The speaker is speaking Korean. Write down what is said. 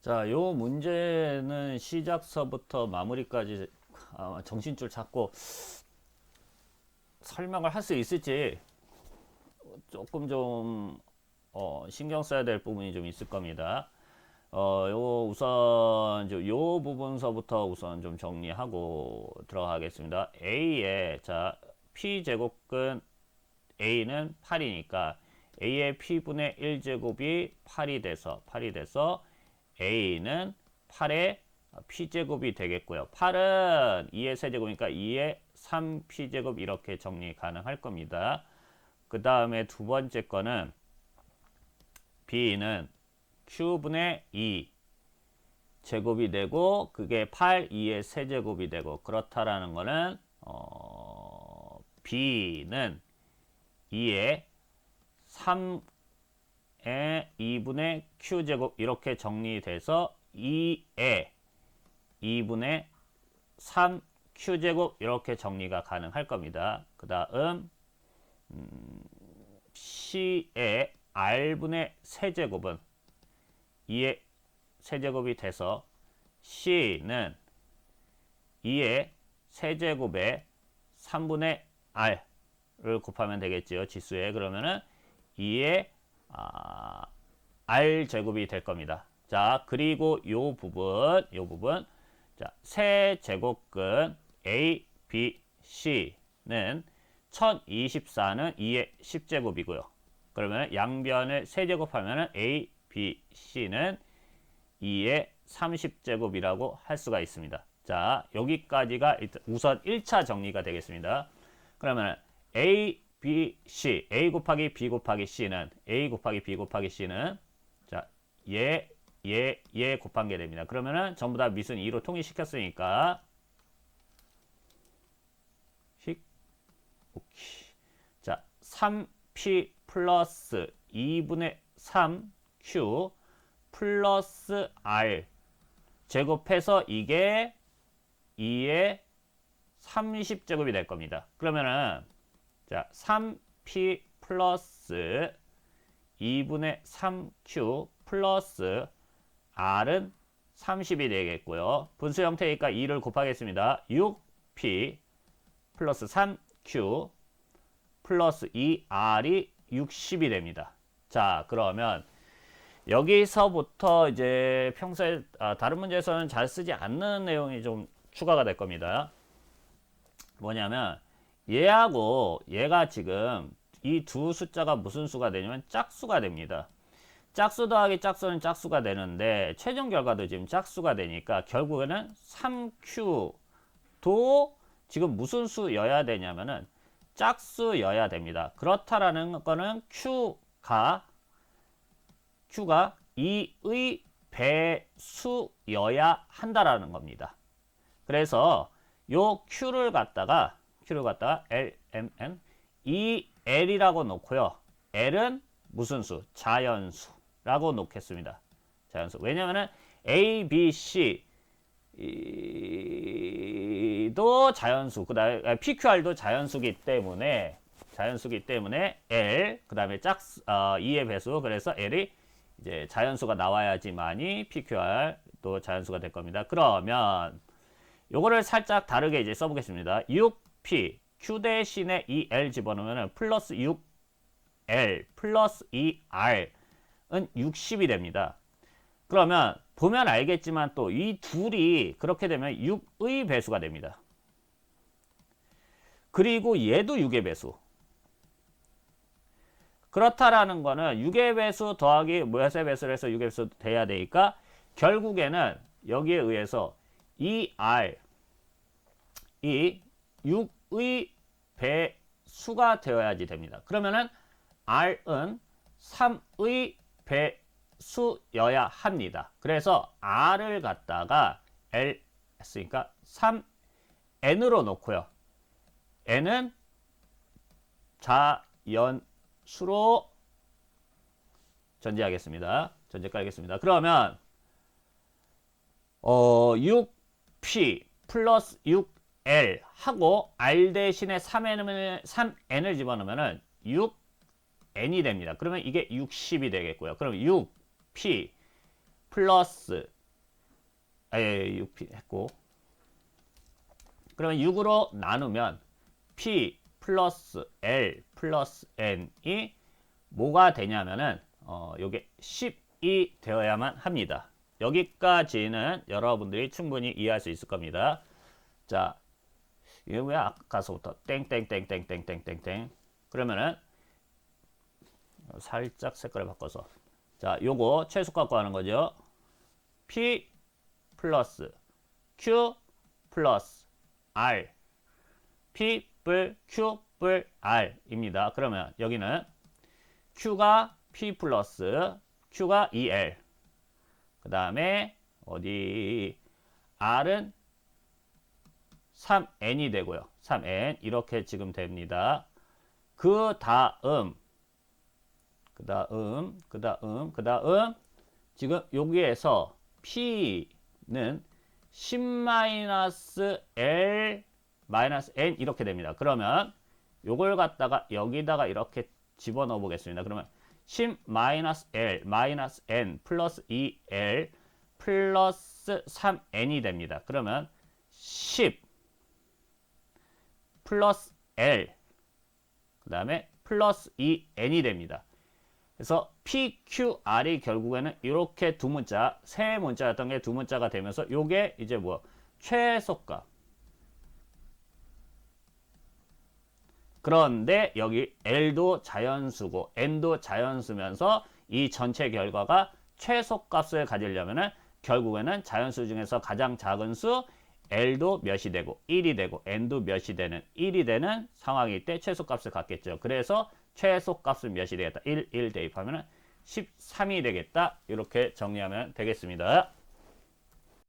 자, 요 문제는 시작서부터 마무리까지 아, 정신줄 잡고 설명을 할 수 있을지 조금 좀 어, 신경 써야 될 부분이 좀 있을 겁니다. 어, 요 우선 요 부분서부터 우선 좀 정리하고 들어가겠습니다. A의 자 p 제곱근 A는 8이니까 A의 P분의 1 제곱이 8이 돼서 8이 돼서 A는 8의 P제곱이 되겠고요. 8은 2의 세제곱이니까 2의 3P제곱 이렇게 정리 가능할 겁니다. 그 다음에 두 번째 거는 B는 Q분의 2 제곱이 되고 그게 8, 2의 세제곱이 되고 그렇다라는 거는 어, B는 2의 3 의 2분의 Q제곱 이렇게 정리돼서 2의 2분의 3 Q제곱 이렇게 정리가 가능할 겁니다. 그 다음 음, C의 R분의 세제곱은 2의 세제곱이 돼서 C는 2의 세제곱에 3분의 R을 곱하면 되겠지요. 지수에. 그러면은 2의 아, R 제곱이 될 겁니다. 자, 그리고 요 부분, 요 부분. 자, 세 제곱근 A, B, C는 1024는 2의 10제곱이고요. 그러면 양변을 세제곱하면 A, B, C는 2의 30제곱이라고 할 수가 있습니다. 자, 여기까지가 우선 1차 정리가 되겠습니다. 그러면 A, B, C, A 곱하기 B 곱하기 C는 A 곱하기 B 곱하기 C는 자, 얘, 얘, 얘 곱한 게 됩니다. 그러면은 전부 다 미순 2로 통일시켰으니까 식 오케이. 자, 3P 플러스 2분의 3Q 플러스 R 제곱해서 이게 2의 30제곱이 될 겁니다. 그러면은 자 3P 플러스 2분의 3Q 플러스 R은 30이 되겠고요. 분수 형태니까 2를 곱하겠습니다. 6P 플러스 3Q 플러스 2R이 60이 됩니다. 자, 그러면 여기서부터 이제 평소에 아, 다른 문제에서는 잘 쓰지 않는 내용이 좀 추가가 될 겁니다. 뭐냐면 얘하고 얘가 지금 이 두 숫자가 무슨 수가 되냐면 짝수가 됩니다. 짝수 더하기 짝수는 짝수가 되는데 최종 결과도 지금 짝수가 되니까 결국에는 3Q도 지금 무슨 수여야 되냐면은 짝수여야 됩니다. 그렇다라는 거는 Q가 Q가 2의 배수여야 한다라는 겁니다. 그래서 요 Q를 갖다가 Q를 갖다가 L, M, N 이 L이라고 놓고요. L은 무슨 수? 자연수라고 놓겠습니다. 자연수. 왜냐면은 A, B, C 도 자연수, 그 다음에 PQR도 자연수기 때문에 자연수기 때문에 L, 그 다음에 짝 어, 2의 배수, 그래서 L이 이제 자연수가 나와야지만이 PQR 또 자연수가 될 겁니다. 그러면 요거를 살짝 다르게 이제 써보겠습니다. 6P Q 대신에 2L 집어넣으면 플러스 6L 플러스 2R은 60이 됩니다. 그러면 보면 알겠지만 또 이 둘이 그렇게 되면 6의 배수가 됩니다. 그리고 얘도 6의 배수. 그렇다라는 거는 6의 배수 더하기 몇의 배수를 해서 6의 배수 돼야 되니까 결국에는 여기에 의해서 이 R 이 6 의 배수가 되어야지 됩니다. 그러면은 R은 3의 배수여야 합니다. 그래서 R을 갖다가 L 했으니까 3N으로 놓고요. N은 자연수로 전제하겠습니다. 전제 깔겠습니다. 그러면 어 6P 플러스 6L 하고 R 대신에 3N을, 3N을 집어넣으면 6N이 됩니다. 그러면 이게 60이 되겠고요. 그럼 6P 플러스 에 6p 했고 그러면 6으로 나누면 p 플러스 l 플러스 n이 뭐가 되냐면은 어 요게 10이 되어야만 합니다. 여기까지는 여러분들이 충분히 이해할 수 있을 겁니다. 자, 이게 왜 아까서부터 땡땡땡땡땡땡땡땡. 그러면은 살짝 색깔을 바꿔서. 자, 요거 최소값 구하는 거죠. P 플러스 Q 플러스 R. P 뿔 Q 뿔 R입니다. 그러면 여기는 Q가 P 플러스 Q가 EL 그 다음에 어디? R은 3N이 되고요. 3N 이렇게 지금 됩니다. 그 다음 그 다음 그 다음 그 다음 지금 여기에서 P는 10-L 마이너스 N 이렇게 됩니다. 그러면 요걸 갖다가 여기다가 이렇게 집어넣어 보겠습니다. 그러면 10 마이너스 L 마이너스 N 플러스 2L 플러스 3N이 됩니다. 그러면 10 플러스 L 그 다음에 플러스 2N이 됩니다. 그래서 PQR이 결국에는 이렇게 두 문자, 세 문자였던 게 두 문자가 되면서 요게 이제 뭐 최소값. 그런데 여기 L도 자연수고 N도 자연수면서 이 전체 결과가 최소값을 가지려면은 결국에는 자연수 중에서 가장 작은 수 L도 몇이 되고 1이 되고 N도 몇이 되는 1이 되는 상황일 때 최소값을 갖겠죠. 그래서 최소값은 몇이 되겠다. 1, 1 대입하면 13이 되겠다. 이렇게 정리하면 되겠습니다.